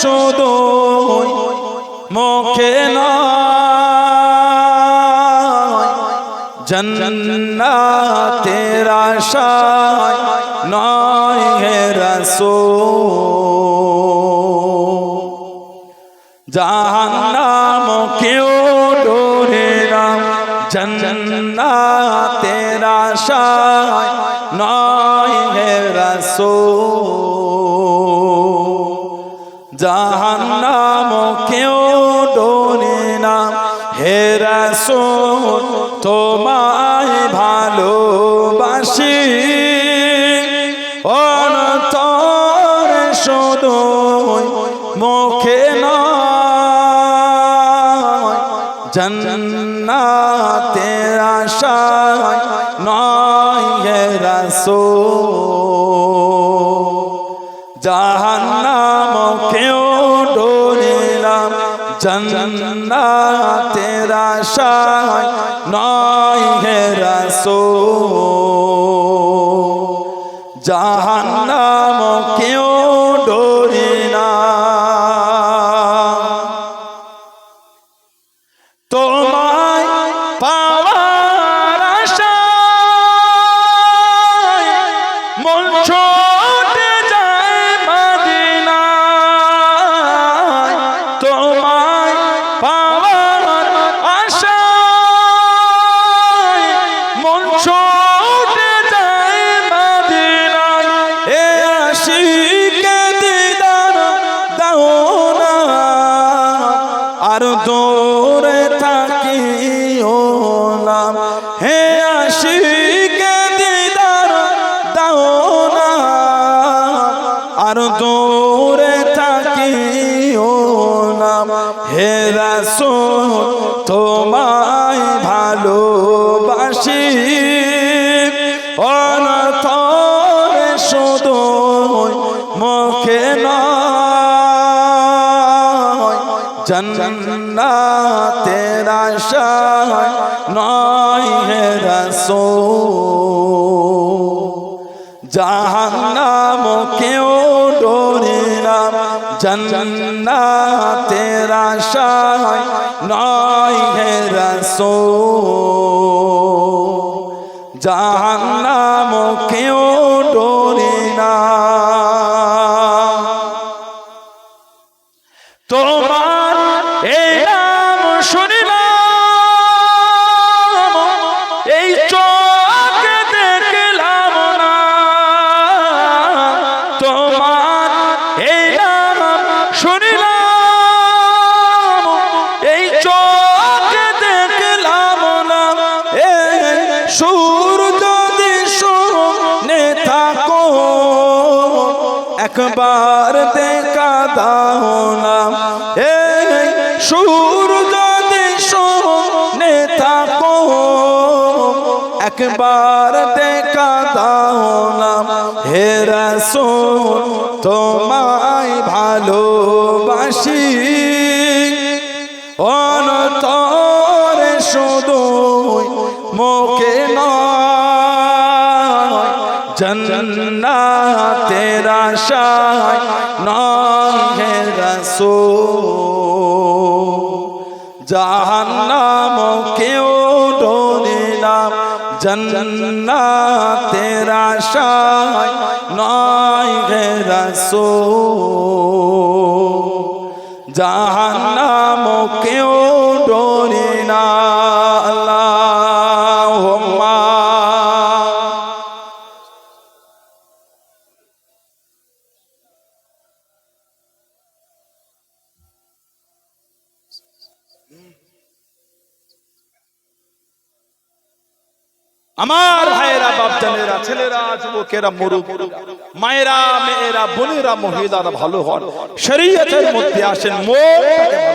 শুধু মুখে জন্না তেরা শায় নয় রসো জাহান্নাম কেউ ডোরে না জন্না তেরা শায় নয় রসো জাহান্নাম কেউ ডোরে না। হে রাসূল, তোমায় ভালোবাসি। অন্তর শুধু মুখে নয়। জন্নাতের নয় হে জন্নাতের আশায় নয় হে রাসূল। জাহান্নাম কেউ ডোরে না। তোমায় আর দূরে থাকি ওলাম হে আশিকে দিদার, দাও না। আর দূরে থাকি ওলাম হে রাসূল, তোমায় ভালোবাসি। অনথরে শুধু মুখে নয় জন্নাতের আশায় নয় হে রাসূল। জাহান্নাম কেউ ডোরে না। জন্নাতের আশায় নয় হে রাসূল। জাহান্নাম কেউ একবার দেখা দাও না। এই সুর যদি শুনে থাকো। একবার দেখা দাও না। হে রাসূল, তোমায় ভালোবাসি। নয় জন্নাতের আশায় নয় হে রাসূল। জাহান্নাম কেউ ডোরে না। জন্নাতের আশায় নয় হে রাসূল আমার ভাইয়েরা বাপজানেরা ছেলেরা যুবকেরা মরুক মায়েরা মেয়েরা বোনেরা মহিলারা ভালো হন। শরীয়তের মধ্যে আসেন মোট